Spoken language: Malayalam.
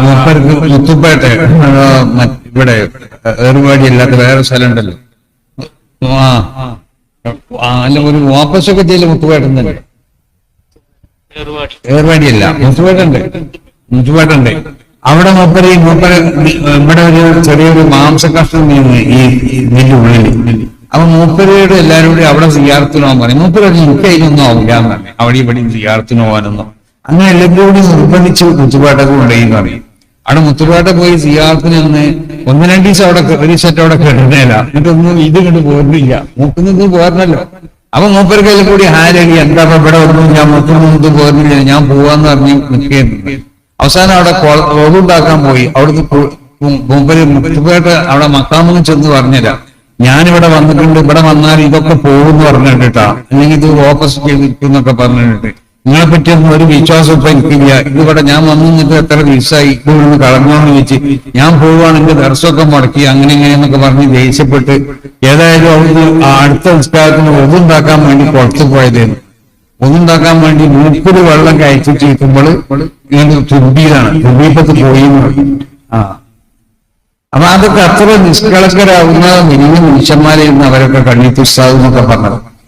മൂപ്പർക്ക് മുത്തുപ്പേട്ടെ ഇവിടെ ഏറുപാടി അല്ലാത്ത വേറെ സ്ഥലം ഉണ്ടല്ലോ ആ അല്ല ഒരു വാപ്പസ് ചെയ്യൽ മുത്തുപേട്ടൻ തന്നെ ഏറുപാടിയല്ല മുത്തുപേട്ടുണ്ട് മുത്തുപേട്ടുണ്ട് അവിടെ മൂപ്പര് ഈ മൂപ്പര ഇവിടെ ഒരു ചെറിയൊരു മാംസ കഷ്ണം നീങ്ങി ഈ നെല്ല് ഉള്ളിൽ അപ്പൊ മൂപ്പരയോട് എല്ലാവരും കൂടി അവിടെ സിയാർത്തിന് പറഞ്ഞു. പറയും മൂപ്പര എനിക്ക് അതിനൊന്നും ആവില്ല എന്ന് പറഞ്ഞു. അവിടെ ഇവിടെ സിയാർത്തിന് പോകാനൊന്നും അങ്ങനെ എല്ലാവരും കൂടി നിർബന്ധിച്ച് മുത്തുപേട്ടൊക്കെ കൊണ്ടുപോയി എന്ന് പറയും അവിടെ മുത്തുപാട്ട പോയി സിയാർത്തിന് നിന്ന് ഒന്ന് രണ്ട് ദിവസം അവിടെ ഒരു സെറ്റ് അവിടെ കിടന്നേല എന്നിട്ടൊന്നും ഇത് കണ്ട് പോരുന്നില്ല. മൂക്കുന്നത് പോരണല്ലോ. അപ്പൊ മൂപ്പര് കയ്യിൽ കൂടി ഹാരി എന്താ ഇവിടെ ഒന്നും ഞാൻ ഇത് പോരുന്നില്ല. ഞാൻ പോവാന്ന് പറഞ്ഞ് നിൽക്കുന്നു അവസാനം അവിടെ ഓടുണ്ടാക്കാൻ പോയി. അവിടുന്ന് മൂപ്പര് മുത്തുപേട്ട അവിടെ മക്കാമെന്ന് ചെന്ന് പറഞ്ഞില്ല ഞാനിവിടെ വന്നിട്ടുണ്ട്. ഇവിടെ വന്നാൽ ഇതൊക്കെ പോകുമെന്ന് പറഞ്ഞിട്ടാ. അല്ലെങ്കിൽ ഇത് ഓപ്പോസിറ്റ് ചെയ്തിരിക്കും എന്നൊക്കെ പറഞ്ഞിട്ട്. നിങ്ങളെ പറ്റിയൊന്നും ഒരു വിശ്വാസം ഇപ്പൊ എനിക്കില്ല. ഞാൻ വന്നു നിന്നിട്ട് എത്ര ദിവസമായി ഇവിടുന്ന് കളങ്ങാന്ന് വെച്ച് ഞാൻ പോവുകയാണ് എന്റെ ദർശമൊക്കെ മുടക്കി അങ്ങനെ എന്നൊക്കെ പറഞ്ഞ് ദേഷ്യപ്പെട്ട് ഏതായാലും അവിടുന്ന് ആ അടുത്ത നിസ്കാരത്തിന് ഒതുണ്ടാക്കാൻ വേണ്ടി പുറത്തു പോയതായിരുന്നു ഒന്നുണ്ടാക്കാൻ വേണ്ടി മൂക്കിൽ വെള്ളം കഴിച്ചിട്ട് ഇരിക്കുമ്പോൾ ഇങ്ങനെ തുമ്പിയിലാണ് തുമ്പിപ്പത്ത് പോയി എന്ന് പറഞ്ഞു. ആ. അപ്പൊ അതൊക്കെ അത്ര നിഷ്കളങ്കരാകുന്ന വലിയ മനുഷ്യന്മാരെ ഇന്ന് അവരൊക്കെ കണ്ണീത്തുസ്താവ് എന്നൊക്കെ പറഞ്ഞത്.